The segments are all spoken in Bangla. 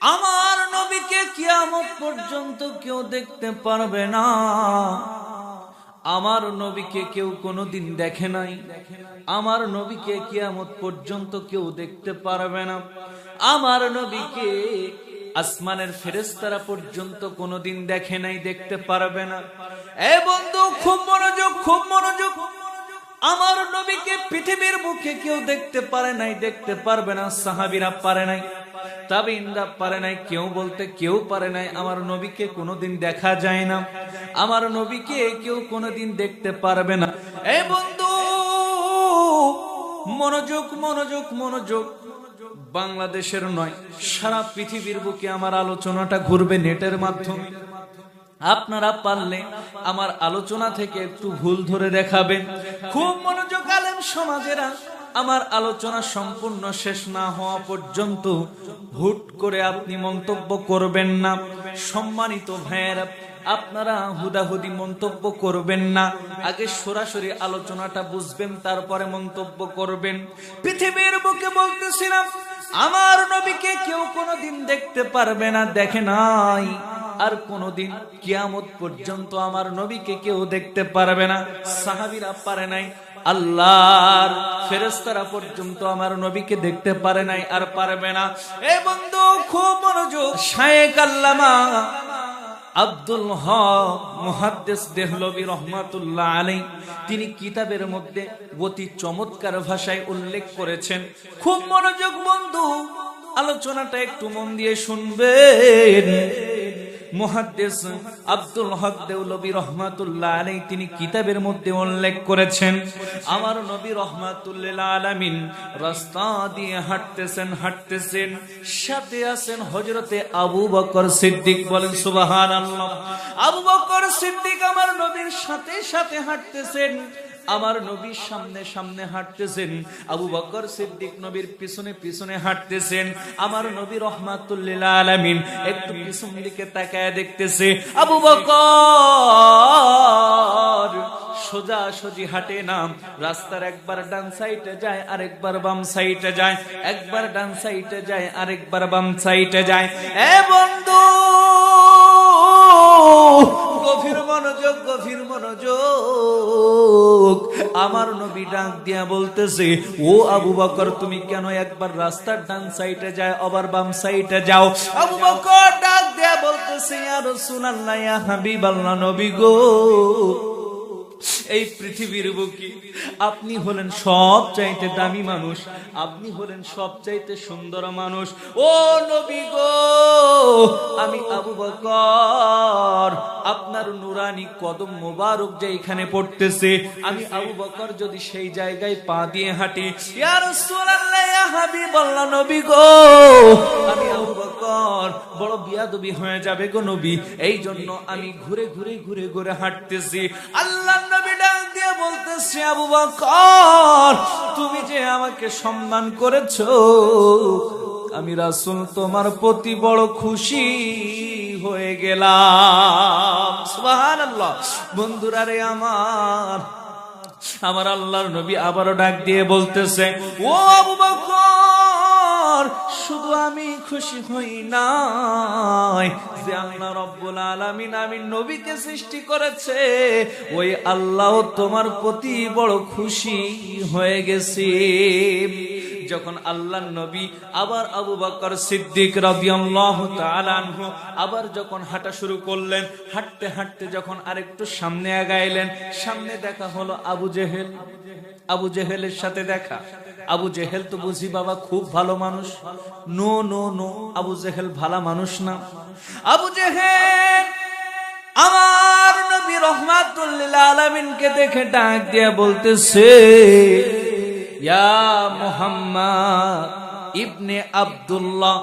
আমার নবীকে কিয়ামত পর্যন্ত কেউ দেখতে পারবে না। আমার নবীকে কেউ কোনোদিন দেখে নাই। আমার নবীকে কিয়ামত পর্যন্ত কেউ দেখতে পারবে না। আমার নবীকে আসমানের ফেরেস্তারা পর্যন্ত কোনোদিন দেখে নাই, দেখতে পারবে না। এ বন্ধু, খুব মনোযোগ খুব মনোযোগ। আমার নবীকে পৃথিবীর মুখে কেউ দেখতে পারে নাই, দেখতে পারবে না, সাহাবিরা পারে নাই, তাবিনরা পারে নাই, কেউ বলতে কেউ পারে নাই, আমার নবীকে কোনোদিন দেখা যায় না, আমার নবীকে কেউ কোনোদিন দেখতে পারবে না। এ বন্ধু, মনোযোগ মনোযোগ মনোযোগ, বাংলাদেশের নয়, সারা পৃথিবীর বুকে আমার আলোচনাটা ঘুরবে নেটের মাধ্যমে। আপনারা পারলে আমার আলোচনা থেকে একটু ভুল ধরে দেখাবেন। খুব মনোযোগ আলেম সমাজেরা, আমার আলোচনা সম্পূর্ণ শেষ না হওয়া পর্যন্ত হুট করে আপনি মন্তব্য করবেন না। সম্মানিত ভাইয়েরা, আপনারা হুদাহুদি মন্তব্য করবেন না। আগে সরাসরি আলোচনাটা বুঝবেন, তারপরে মন্তব্য করবেন। পৃথিবীর বুকে বলতেছিলাম, আমার নবীকে কেউ কোনোদিন দেখতে পারবে না, দেখে নাই। আর কোনোদিন কিয়ামত পর্যন্ত আমার নবীকে কেউ দেখতে পারবে না। সাহাবিরা পারে নাই। আল্লাহর ফেরেস্তারা পর্যন্ত আমার নবীকে দেখতে পারে নাই আর পারবে না। এ বন্ধু, খুব মনোযোগ। শায়েক আল্লামা আব্দুল হক মুহাদ্দিস দেহলবি রহমাতুল্লাহ আলাই তিনি কিতাবের মধ্যে অতি চমৎকার ভাষায় উল্লেখ করেছেন। খুব মনোযোগ বন্ধু, আলোচনাটা একটু মন দিয়ে শুনবেন। মুহাদ্দিস আব্দুল হক দেউলবী রহমাতুল্লাহ আলাই তিনি কিতাবের মধ্যে উল্লেখ করেছেন, আমার নবী রহমাতুল্লাহ আলামিন রাস্তা দিয়ে হাঁটতেছেন হাঁটতেছেন, সাথে আছেন হজরতে আবু বকর সিদ্দিক। বলেন, সুবহানাল্লাহ। আবু বকর সিদ্দিক আমার নবীর সাথে সাথে হাঁটতেছেন। আমার নবীর সামনে সামনে হাঁটতেছেন। আবু বকর সিদ্দিক নবীর পিছনে পিছনে হাঁটতেছেন। আমার নবী রহমাতুল্লিল একটু পিছন দিকে তাকায় দেখতেছে, আবু বকর, সোজা সোজি হাঁটে না রাস্তার একবার ডান সাইডে যায়, আরেকবার বাম সাইডে যায়। একবার ডান সাইডে যায়, আরেকবার বাম সাইডে যায়। এ বন্ধু গভীর মনোযোগ গভীর মনোযোগ। আমার নবী ডাক দিয়া বলতেছে, ও আবু বকর, তুমি কেন একবার রাস্তার ডান সাইডে যায়, আবার বাম সাইডে যাও? আবু বকর ডাক দিয়া বলতেছে আর সুনাল্লাহ হাবিব আল্লাহ নবী গো। এই পৃথিবীর বুকে। আপনি হলেন সব চাইতে দামি মানুষ। আপনি হলেন সব চাইতে সুন্দর মানুষ। ও নবী গো, আমি আবু বকর, আপনার নুরানি কদম মোবারক যে এখানে পড়তেছে, আমি আবু বকর যদি সেই জায়গায় পা দিয়ে হাঁটি আমি বকর বড় বিয়াদবি হয়ে যাবে গো নবী। এই জন্য আমি ঘুরে ঘুরে ঘুরে ঘুরে হাঁটতেছি। আল্লাহ নবী ডাক দিয়ে বলতেছে, আবু বকর, তুমি যে আমাকে সম্মান করেছ, আমি রাসূল তোমার প্রতি বড় খুশি হয়ে গেলাম। সুবহানাল্লাহ। বন্ধুরা রে আমার আমার আল্লাহর নবী আবারও ডাক দিয়ে বলতেছে, ও আবু বকর শুধু আমি খুশি হই নাই যে আল্লাহ রব্বুল আলামিন আমি নবীকে সৃষ্টি করেছে। ওই আল্লাহ তোমার প্রতি বড় খুশি হয়ে গেছে। যখন আল্লাহ নবী আবার আবু বকর সিদ্দিক আনহু আবার যখন হাঁটা শুরু করলেন, হাঁটতে হাঁটতে যখন আরেকটু সামনে আগাইলেন, সামনে দেখা হলো আবু জেহেল। আবু জেহেলের সাথে দেখা। আবু জেহেল তো বুঝি বাবা খুব ভালো মানুষ। No no no, Abu Jahl ভালো মানুষ না। আবু জেহেল আমার নবী রহমাতুল্লিল আলামিনকে দেখে ডাক দিয়ে বলতেছে, ইয়া মুহাম্মদ ইবনে আব্দুল্লাহ,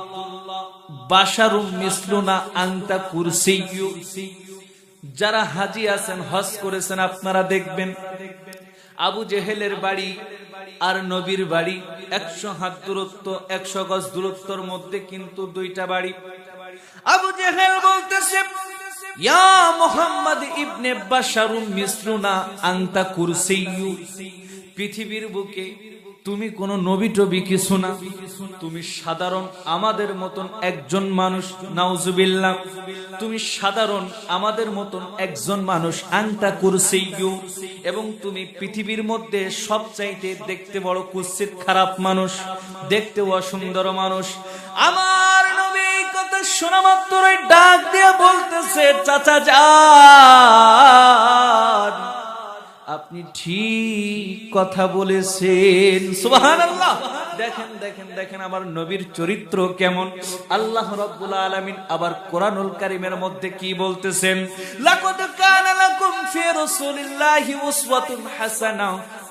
বাশারুম মিসলুনা আনতা কুরসিয়্যু যারা হাজি আছেন, হজ করেছেন, আপনারা দেখবেন, আবু জেহেলের বাড়ি আর নবীর বাড়ি। একশো হাত দূরত্ব, একশো গজ দূরত্বর মধ্যে কিন্তু দুইটা বাড়ি। আবু জেহেল বলতেছে মোহাম্মদ ইবনে বাশারুম মিসলুনা আংতা কুরসি পৃথিবীর বুকে তুমি কোনো নবী টবি কিছু না। তুমি সাধারণ আমাদের মতন একজন মানুষ, নাউজুবিল্লাহ। তুমি সাধারণ আমাদের মতন একজন মানুষ আংটা করছে এবং তুমি পৃথিবীর মধ্যে সবচাইতে দেখতে বড় কুৎসিত খারাপ মানুষ, দেখতে অসুন্দর মানুষ। আমার নবী কথা শোনা মাত্রই ডাক দিয়ে বলতেছে, চাচা যান। আপনি ঠিক কথা বলেছেন। সুবাহান আল্লাহ দেখেন দেখেন দেখেন আমার নবীর চরিত্র কেমন। আল্লাহ রব্বুল আলামিন আবার কোরআনুল কারিমের মধ্যে কি বলতেছেন? লাকাদ কানা লাকুম ফি রাসূলিল্লাহি উসওয়াতুন হাসানা।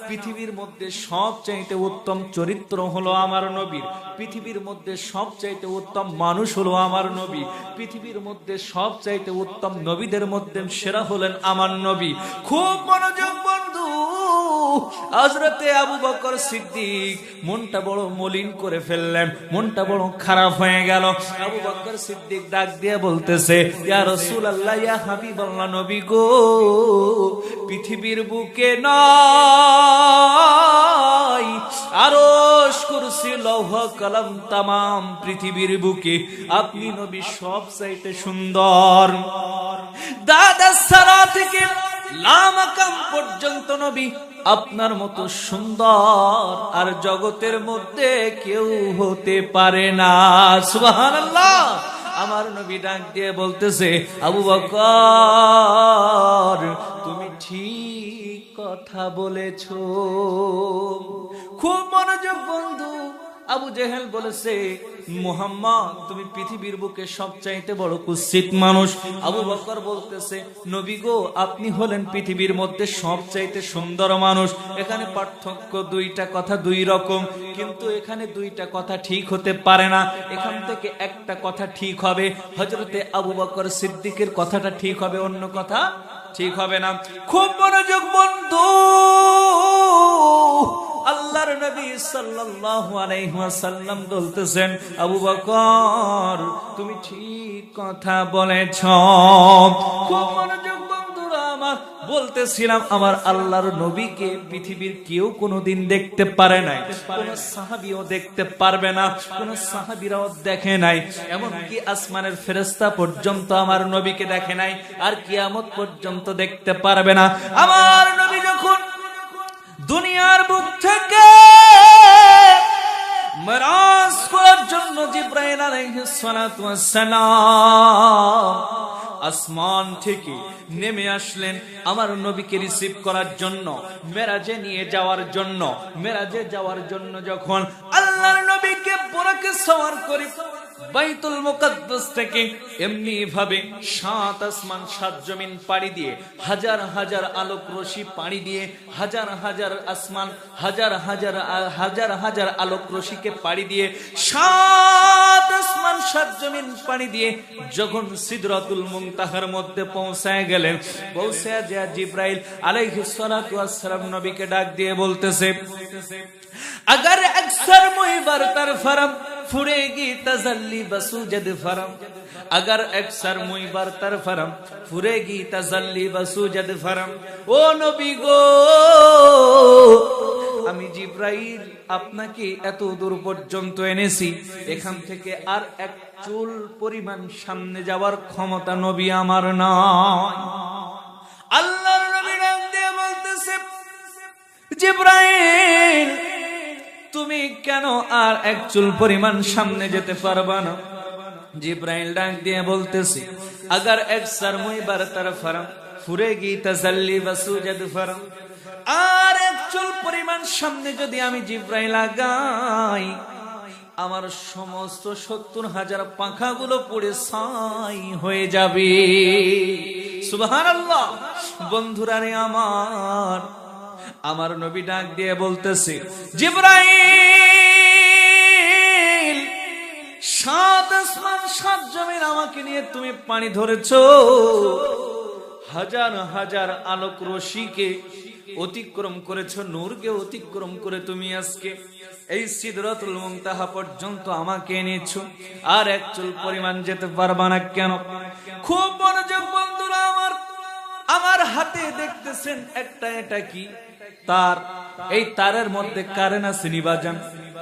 পৃথিবীর মধ্যে সবচাইতে উত্তম চরিত্র হলো আমার নবীর। পৃথিবীর মধ্যে সবচাইতে উত্তম মানুষ হলো আমার নবী। পৃথিবীর মধ্যে সবচাইতে উত্তম নবীদের মধ্যে সেরা হলেন আমার নবী। খুব মনোযোগ হজরতে আবু বকর সিদ্দিক মনটা বড় মলিন করে ফেললেন, মনটা বড় খারাপ হয়ে গেল। আবু বকর সিদ্দিক ডাক দিয়ে বলতেছে, ইয়া রসুল আল্লাহ ইয়া হাবিব আল্লাহ নবী গো, পৃথিবীর বুকে নয় আরশ কুরসি, লৌহ কলম তামাম পৃথিবীর বুকে। আপনি নবী সব চাইতে সুন্দর। দাদা সারা থেকে লামাকাম পর্যন্ত নবী, আপনার মতো সুন্দর আর জগতের মধ্যে কেউ হতে পারে না। সুবহানাল্লাহ। আমার নবী ডাক দিয়ে বলতেছে, আবু বকর, তুমি ঠিক কথা বলেছ। খুব মনোযোগ বন্ধু আবু জেহেল বলেছে, মোহাম্মদ, তুমি পৃথিবীর বুকে সবচাইতে বড় কুৎসিত মানুষ। আবু বকর বলতেছে, নবী গো, আপনি হলেন পৃথিবীর মধ্যে সবচাইতে সুন্দর মানুষ। এখানে পার্থক্য দুইটা কথা দুই রকম, কিন্তু এখানে দুইটা কথা ঠিক হতে পারে না। এখান থেকে একটা কথা ঠিক হবে। হজরতে আবু বকর সিদ্দিকের কথাটা ঠিক হবে, অন্য কথা ঠিক হবে না। খুব মনোযোগ বন্ধু! আল্লাহর নবী সাল্লাল্লাহু আলাইহি ওয়াসাল্লাম বলতেছেন, আবু বকর, তুমি ঠিক কথা খুব মনোযোগ বন্ধুরা আমার, বলতেছিলাম, আমার আল্লাহর নবীকে পৃথিবীর কেউ কোনোদিন দেখতে পারে নাই। কোন সাহাবিও দেখতে পারবে না, কোন সাহাবিরাও দেখে নাই। এমনকি আসমানের ফেরেস্তা পর্যন্ত আমার নবীকে দেখে নাই, আর কিয়ামত পর্যন্ত দেখতে পারবে না। আমার নবী যখন দুনিয়ার বুক থেকে মেরাজ করার জন্য জিব্রাইল আলাইহিস সালাতু ওয়াস সালাম আসমান থেকে নেমে আসলেন আমার নবীকে রিসিভ করার জন্য, মেরাজে নিয়ে যাওয়ার জন্য, মেরাজে যাওয়ার জন্য যখন আল্লাহর নবীকে বোরাকে সওয়ার করে বাইতুল মুকাদ্দাস থেকে এমনি ভাবে সাত আসমান, সাত জমিন পাড়ি দিয়ে, হাজার হাজার আলোক রশি পাড়ি দিয়ে, হাজার হাজার আসমান, হাজার হাজার হাজার হাজার আলোক রশিকে পাড়ি দিয়ে, সাত আসমান, সাত জমিন পাড়ি দিয়ে যখন সিদরাতুল মুনতাহার মধ্যে পৌঁছায় গেলেন, পৌঁছায় যা জিব্রাইল আলাইহিস সালাতু ওয়াসসালাম নবীকে ডাক দিয়ে বলতেছে, আগার আকসার মুইবার তার ফারাম फुरेगी तजल्ली बसूजद फरम अगर अक्सर मुई बरतर फरम फुरेगी तजल्ली बसूजद फरम ও নবী গো আমি জিব্রাইল আপনাকে এত দূর পর্যন্ত এনেছি এখান থেকে আর এক চুল পরিমাণ সামনে যাওয়ার ক্ষমতা নবী আমার নয় আল্লাহর নবী নাম দিয়ে বলতেছে জিব্রাইল তুমি কেন আর এক চুল পরিমাণ সামনে যেতে পারবা না? জিব্রাইল ডাক দিয়ে বলতেছি, আগার এক সারমুই বার তার ফারাম, ফুরে গি তাজাল্লি বাসুজাদ ফারাম। আর এক চুল পরিমাণ সামনে যদি আমি জিব্রাইল আগাই, আমার সমস্ত সত্তর হাজার পাখাগুলো পড়ে ছাই হয়ে যাবে। সুবহানাল্লাহ, বন্ধুরা রে আমার আমার নবী ডাক দিয়ে বলতেছে, জিব্রাইল সাত আসমান, সাত জমিন আমাকে নিয়ে তুমি পানি ধরেছ। হাজার হাজার আলোক রশিকে অতিক্রম করেছ, নূরকে অতিক্রম করে তুমি আজকে এই সিদরাতুল মুনতাহা পর্যন্ত আমাকে এনেছো। আর এক চুল পরিমাণ যেতে পারবা না কেন? খুব মনোযোগ বন্ধুরা আমার আমার হাতে দেখতেছেন একটা, এটা কি? তার, এই তারের মধ্যে কারেন্ট আছে নিবাজান।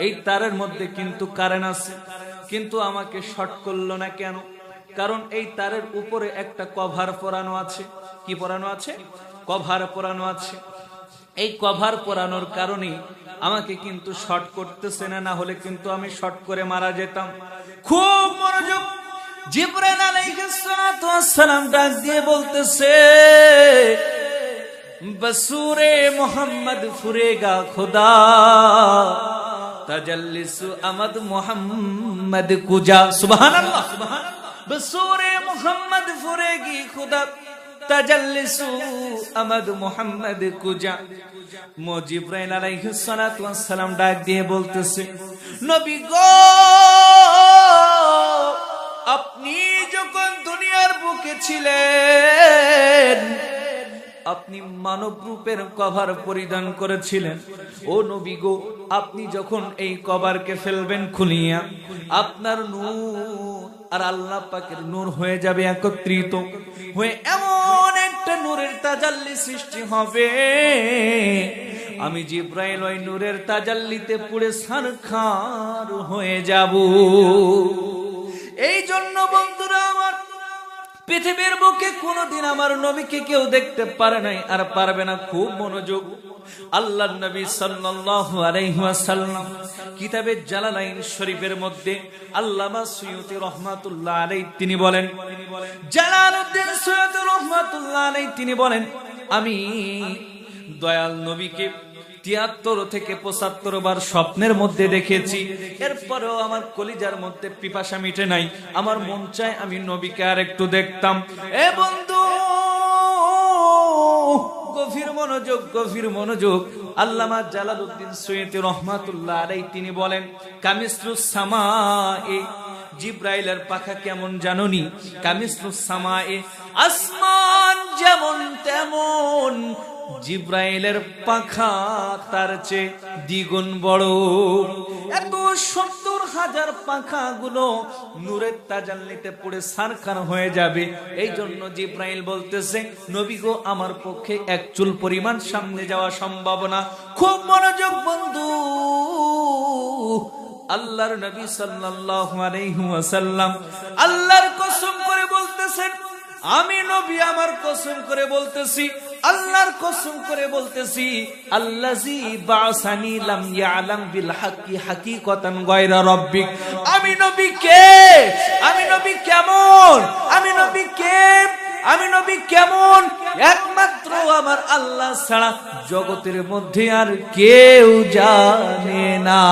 এই তারের মধ্যে কিন্তু কারেন্ট আছে। কিন্তু আমাকে শর্ট করল না কেন? কারণ এই তারের উপরে একটা কভার পরানো আছে। কি পরানো আছে? কভার পরানো আছে। এই কভার পরানোর কারণে আমাকে কিন্তু শর্ট করতেছে না না হলে কিন্তু আমি শর্ট করে মারা যেতাম। খুব মনোযোগ। জিব্রাইল ডাক দিয়ে বলতেছে, বসুরে মোহাম্মদ ফুরেগা খুদা। তাজাল্লিসু আমদ মোহাম্মদ কুজা, সুবহানাল্লাহ বসুরে মোহাম্মদ ফুরেগি খুদা, তাজাল্লিসু আমদ মোহাম্মদ কুজা। মুজিব্রাইল আলাইহিস সালাতু ওয়াস সালাম ডাক দিয়ে বলতেছে, নবী গো, আপনি যখন দুনিয়ার বুকে ছিলেন আপনি মানব রূপের কভার পরিধান করেছিলেন। ও নবী গো, আপনি যখন এই কভারকে ফেলবেন খুলিয়া, আপনার নূর আর আল্লাহ পাকের নূর হয়ে যাবে একত্রিত। হয়ে এমন একটা নূরের তাজাল্লি সৃষ্টি হবে। আমি জিব্রাইল ওই নূরের তাজাল্লিতে পুড়ে সারখার হয়ে যাব। এই জন্য আমার পৃথিবীর বুকে কোনোদিন আমার নবীকে কেউ দেখতে পারে নাই, আর পারবে না খুব মনোযোগ। আল্লাহ নবী আলাইহি ওয়াসাল্লাম কিতাবে জালালাইন শরীফের মধ্যে আল্লামা সুয়ুতি রহমাতুল্লাহ আলাইহি তিনি বলেন, জালালউদ্দিন সুয়ুতি রহমাতুল্লাহ আলাইহি তিনি বলেন, আমি দয়াল নবীকে তিয়াত্তর থেকে পঁচাত্তর বার স্বপ্নের মধ্যে দেখেছি। এরপরেও আমার কলিজার মধ্যে পিপাসা মিটে নাই। আমার মন চায় আমি নবীকে আর একটু দেখতাম। এ বন্ধু, গভীর মনোযোগ গভীর মনোযোগ। আল্লামা জালালউদ্দিন সৈয়দ রহমাতুল্লাহ আলাই তিনি বলেন কামিসরুস সামা জিব্রাইলের পাখা কেমন জাননি? কামিসরুস সামা আসমান যেমন তেমন জিব্রাইলের পাখা তার চেয়ে দ্বিগুণ বড়। এত সত্তর হাজার পাখা গুলো নূরের তাজাল্লিতে পড়ে সারখার হয়ে যাবে। এই জন্য জিব্রাইল বলতেছে, নবী গো, আমার পক্ষে এক চুল পরিমাণ সামনে যাওয়া সম্ভব না। খুব মনোযোগ, বন্ধু। আল্লাহর নবী সাল্লাল্লাহু আলাইহি ওয়াসাল্লাম আল্লাহর কসম করে বলতেছেন, আমি নবী, আমার কসম করে বলতেছি আল্লাহর কসম করে বলতেছি, আল্লাজি বাসানি লাম ইয়ালাম বিল হাক্কি হাকিকাতান গায়রা রাব্বিক। আমি নবী কে? আমি নবী কেমন? আমি নবী কে? আমি নবী কেমন? একমাত্র আমার আল্লাহ ছাড়া জগতের মধ্যে আর কেউ জানে না।